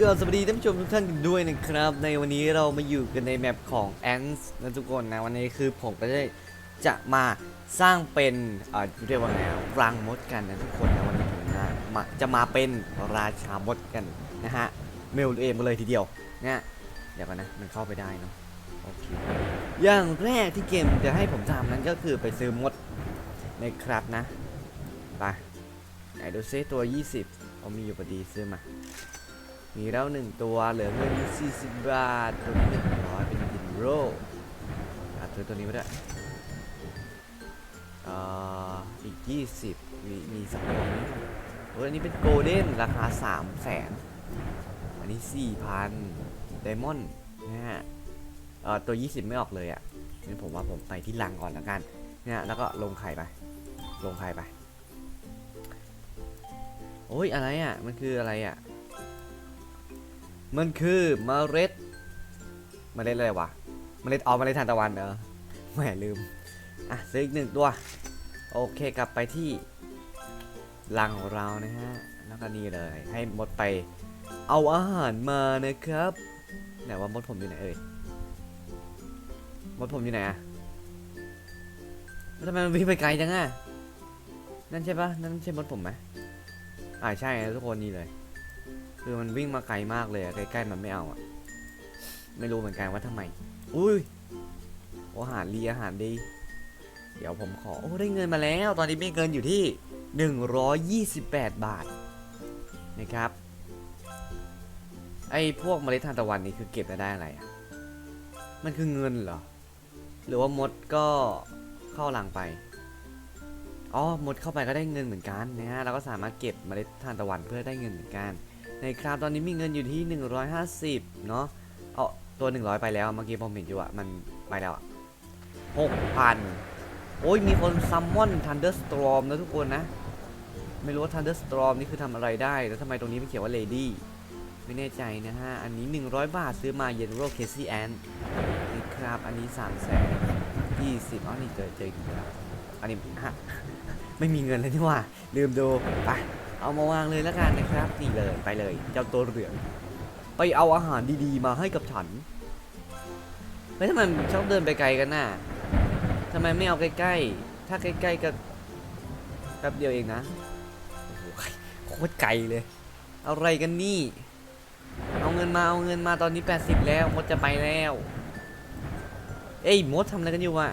ก็สวัสดีท่านผู้ชมทุกท่านกันด้วยนะครับ ในวันนี้เรามาอยู่กันในแมปของ Ants นะทุกคนนะวันนี้คือผมก็จะจะมาสร้างเป็นเอ่อเรียกว่าไงรังมดกันนะทุกคนนะวันนี้ผมนะมาจะมาเป็นราชามดกันนะฮะเมลตัวเองมาเลยทีเดียวเนี่ยเดี๋ยวกันนะมันเข้าไปได้เนาะโอเคอย่างแรกที่เกมจะให้ผมทำนั้นก็คือไปซื้อมดนะครับนะไปไหนดูซิตัว 20เอามีอยู่พอดีซื้อมา มีแล้วหนึ่งตัวเหลือเงินอยู่40 บาท ตัวนี้หนึ่งร้อยเป็นดินโรอะตัวตัวนี้ไม่ได้อ่าอีก 20 มีมีสักตัวไหมโอ้อันนี้เป็นโกลเด้นราคา 3 0 0แสนอันนี้ 4,000ไดมอนด์นะฮะเอ่อตัว 20 ไม่ออกเลยอะงั้นผมว่าผมไปที่ลังก่อนแล้วกันเนี่ยแล้วก็ลงไข่ไป ลงไข่ไป โอ้ยอะไรอะ มันคืออะไรอะ มันคือเมล็ดเมล็ดอะไรวะเมล็ดออเมล็ดทานตะวันเออแหมลืมอะซื้ออีกหนึ่งตัว โอเคกลับไปที่รังของเรานะฮะแล้วก็นี่เลย ให้มดไปเอาอาหารมานะครับไหนว่ามดผมอยู่ไหนเอ่ยมดผมอยู่ไหนอะแล้วทำไมมันวิ่งไปไกลจังอะนั่นใช่ปะนั่นใช่มดผมไหมอ่าใช่นะทุกคนนี่เลย คือมันวิ่งมาไกลมากเลยอะใกล้ๆมันไม่เอาอะไม่รู้เหมือนกันว่าทำไม อุ้ยอาหารดีอาหารดี เดี๋ยวผมขอ โอ้ได้เงินมาแล้ว ตอนนี้มีเงินอยู่ที่ 128 บาทนะครับ ไอ้พวกเมล็ดทานตะวันนี่คือเก็บแล้วได้อะไรอะมันคือเงินเหรอ หรือว่ามดก็เข้าหลังไป อ๋อ มดเข้าไปก็ได้เงินเหมือนกันนะฮะ เราก็สามารถเก็บเมล็ดทานตะวันเพื่อได้เงินเหมือนกัน ในครับตอนนี้มีเงินอยู่ที่ 150 เนาะเอาตัว 100 ไปแล้วเมื่อกี้ผมเห็นอยู่อะมันไปแล้วอะ6,000โอ้ยมีคนซัมมอนทันเดอร์สตรอมนะทุกคนนะ ไม่รู้ว่าทันเดอร์สตรอมนี่คือทำอะไรได้ แล้วทำไมตรงนี้มันเขียนว่าเลดี้ไม่แน่ใจนะฮะ อันนี้ 100 บาทซื้อมาเยนโรเคซี่แอนนี่ครับ อันนี้3 0 0 0 0 20อ๋อนี่เจอเจออีกแล้ว อันนี้ฮะไม่มีเงินเลยนี่หว่า ลืมดูไปเอามาวางเลยแล้วกันนะครับนี่เลยไปเลย เจ้าตัวเหลืองไปเอาอาหารดีๆ มาให้กับฉันเฮ้ยทำไมชอบเดินไปไกลกันน่ะทำไมไม่เอาใกล้ๆ ถ้าใกล้ๆก็แป๊บเดียวเองนะโอ้โหโคตรไกลเลยอะไรกันนี่ เอาเงินมาเอาเงินมาตอนนี้ 80 แล้วมดจะไปแล้ว เอ้ยมดทำอะไรกันอยู่วะ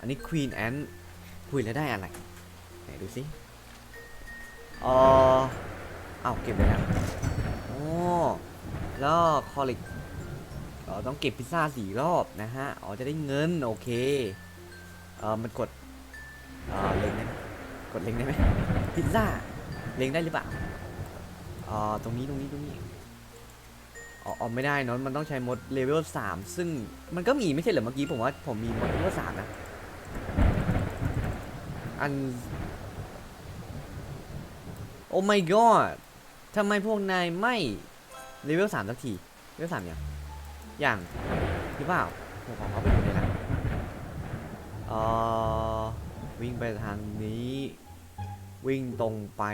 อันนี้ Queen Ant คุยแล้วได้อะไร ไหนดูสิอ๋อเอาเก็บไปแล้วโอ้แล้วคอลิกอ๋อต้องเก็บพิซซ่าสี่รอบนะฮะ อ๋อ จะได้เงิน โอเค เออมันกด เออเล็งได้ไหมกดเล็งได้ไหมพิซซ่า เล็งได้หรือเปล่าอ๋อตรงนี้ ตรงนี้ ตรงนี้ อ๋อ ไม่ได้เนอะมันต้องใช้มดเลเวลสามซึ่งมันก็มีไม่ใช่เหรอเมื่อกี้ผมว่าผมมีมดเลเวลสามนะ อัน โอ้ my god ทำไมพวกนายไม่เลเวลสามสักทีเลเวลสามยังอยังหรือเปล่าผมขอเข้าไปดูในหลังเออวิ่งไปทางนี้ วิ่งตรงไป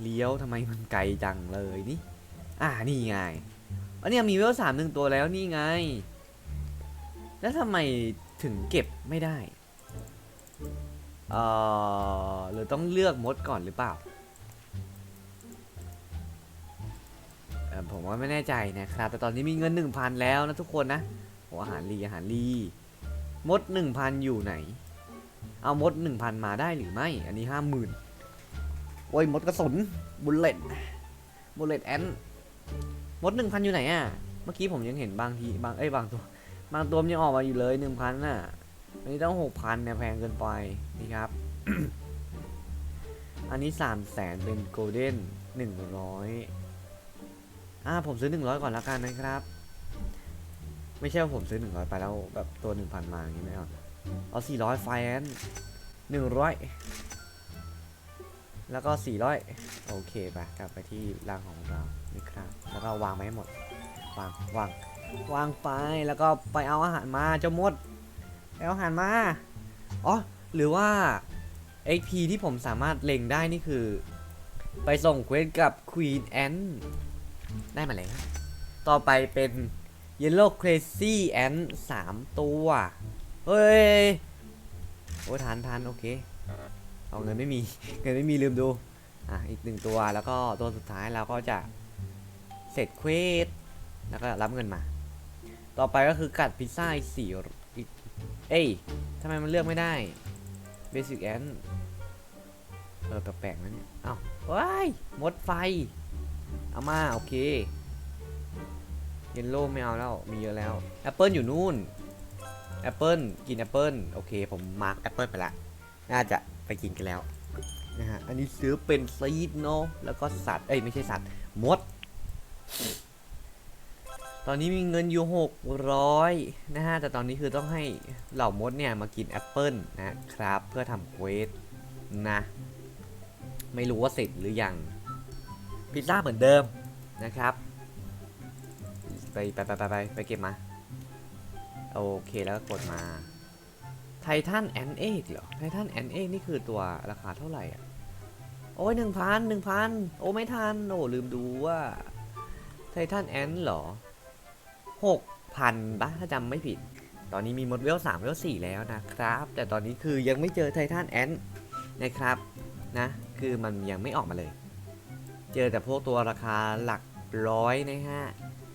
เลี้ยวทำไมมันไกลจังเลยนี่อ่านี่ไงอันนี้มีเลเวลสามหนึ่งตัวแล้วนี่ไง แล้วทำไมถึงเก็บไม่ได้ เอ่อหรือต้องเลือกมดก่อนหรือเปล่าผมว่าไม่แน่ใจนะครับ แต่ตอนนี้มีเงิน 1,000 แล้วนะทุกคนนะโอ้อาหารรีอาหารรีมด 1,000 อยู่ไหน เอามด 1,000 มาได้หรือไม่ อันนี้ 50,000โอ้ยมดกระสุนบุลเลตบุลเลตแอนมด 1,000 อยู่ไหนอะ เมื่อกี้ผมยังเห็นบางทีบางเอ้ยบางตัว บางตัวมันยังออกมาอยู่เลย 1,000 น่ะ อันนี้ต้องหกพันเนี่ยแพงเกินไปนี่ครับ อันนี้สามแสนเป็นโกลเด้นหนึ่งร้อยอ่าผมซื้อหนึ่งร้อยก่อนละกันนะครับ ไม่ใช่ว่าผมซื้อหนึ่งร้อยไปแล้วแบบตัวหนึ่งพันมาอย่างนี้ไม่เอาเอาสี่ร้อยไฟแอนหนึ่งร้อยแล้วก็สี่ร้อยโอเคไปกลับไปที่ร่างของเรานี่ครับ แล้วก็วางไว้ให้หมด วางวางวางไปแล้วก็ไปเอาอาหารมาเจ้ามด แล้วหันมา อ๋อ หรือว่า XP ที่ผมสามารถเล็งได้นี่คือ ไปส่งเควสกับ Queen Ant ได้มาแล้ว ต่อไปเป็น Yellow Crazy Ant สามตัว เฮ้ย โอ้ยทานทานโอเค เอาเงินไม่มี เงินไม่มีลืมดู อะ อีกหนึ่งตัวแล้วก็ตัวสุดท้ายเราก็จะเสร็จเควสแล้วก็รับเงินมา ต่อไปก็คือกัดพิซซ่าอีกสี่ เอ้ยทำไมมันเลือกไม่ได้ Basic Ant เออ แปลกๆนะเนี่ยเอ้าว้ายมดไฟ เอามา โอเค เยนโล่ไม่เอาแล้ว มีเยอะแล้ว แอปเปิลอยู่นู่น แอปเปิลกินแอปเปิลโอเค ผมมาร์กแอปเปิลไปละ น่าจะไปกินกันแล้วนะฮะ อันนี้ซื้อเป็นซีดเนาะ แล้วก็สัตว์ เอ้ย ไม่ใช่สัตว์ มด ตอนนี้มีเงินอยู่600นะฮะ แต่ตอนนี้คือต้องให้เหล่ามดเนี่ยมากินแอปเปิลนะครับ เพื่อทำเควสนะ ไม่รู้ว่าเสร็จหรือยัง พิซซ่าเหมือนเดิมนะครับ ไปไปไปไปไปไปเก็บมา โอเคแล้วก็กดมา ไททันแอนเอ็กเหรอ ไททันแอนเอ็กนี่คือตัวราคาเท่าไหร่อะ โอ้ยหนึ่งพันหนึ่งพันโอ้ไม่ทัน โอ้ลืมดูว่าไททันแอนเหรอ หกพันปะถ้าจำไม่ผิด ตอนนี้มีมดเวลสามเวลสี่แล้วนะครับ แต่ตอนนี้คือยังไม่เจอไททันแอนนะครับนะคือมันยังไม่ออกมาเลย เจอแต่พวกตัวราคาหลักร้อยนะฮะ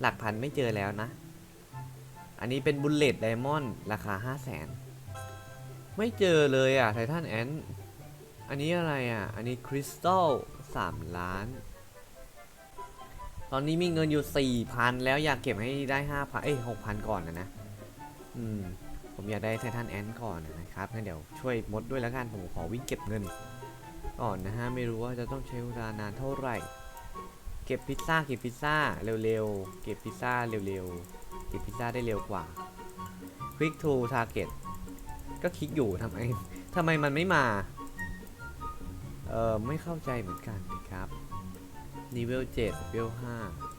หลักพันไม่เจอแล้วนะ อันนี้เป็นบุลเลตไดมอนด์ราคา 5 0 0แสนไม่เจอเลยอะไททันแอนอันนี้อะไรอะ อันนี้คริสตัล3ล้าน ตอนนี้มีเงินอยู่4,000แล้วอยากเก็บให้ได้5,000เอ้ย6,000ก่อนนะนะ อืม ผมอยากได้ไททันแอนก่อนนะครับงั้นเดี๋ยวช่วยมดด้วยแล้วกัน ผมขอวิ่งเก็บเงินก่อนนะฮะ ไม่รู้ว่าจะต้องใช้เวลานานเท่าไหร่ เก็บพิซซ่า เก็บพิซซ่าเร็วๆ เก็บพิซซ่าเร็วๆ เก็บพิซซ่าได้เร็วกว่า Quick to target ก็คลิกอยู่ทำไมทำไมมันไม่มา เออไม่เข้าใจเหมือนกัน นะครับนี่เวล7เวล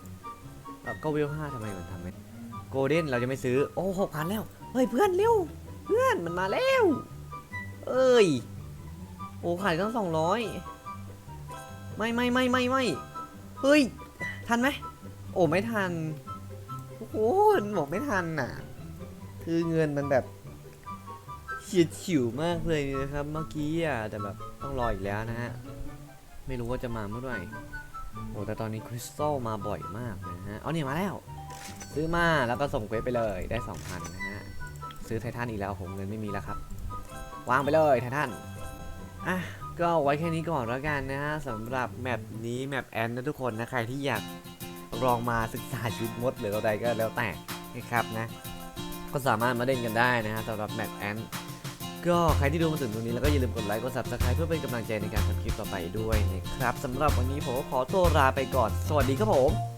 5แล้วก็เวล5ทำไมมันทำไม่โกลเด้นเราจะไม่ซื้อ โอ้หกพันแล้ว เฮ้ยเพื่อนเร็ว เพื่อนมันมาแล้ว เอ้ย โอ้ขายตั้งสองร้อยไม่ไม่ไม่ไม่ไม่เฮ้ย ทันไหม โอ้ไม่ทัน โอ้โหบอกไม่ทันน่ะ คือเงินมันแบบเฉียดฉิวมากเลยนะครับ เมื่อกี้อะ แต่แบบต้องรออีกแล้วนะฮะ ไม่รู้ว่าจะมาเมื่อไหร่ โอ้แต่ตอนนี้คริสตัลมาบ่อยมากนะฮะ เอาเนี่ยมาแล้ว ซื้อมาแล้วก็ส่งเควสไปเลยได้ 2,000 นะฮะ ซื้อไททันอีกแล้วผมเงินไม่มีแล้วครับ วางไปเลยไททันอะก็ไว้แค่นี้ก่อนแล้วกันนะฮะสำหรับแมปนี้แมปแอนนะทุกคนนะใครที่อยากลองมาศึกษาชีวิตมดหรืออะไรก็แล้วแต่นะครับนะก็สามารถมาเล่นกันได้นะฮะสำหรับแมปแอน ก็ใครที่ดูมาถึงตรงนี้แล้วก็อย่าลืมกดไลค์กด subscribe เพื่อเป็นกำลังใจในการทำคลิปต่อไปด้วยนะครับสำหรับวันนี้ผมก็ขอตัวลาไปก่อน สวัสดีครับผม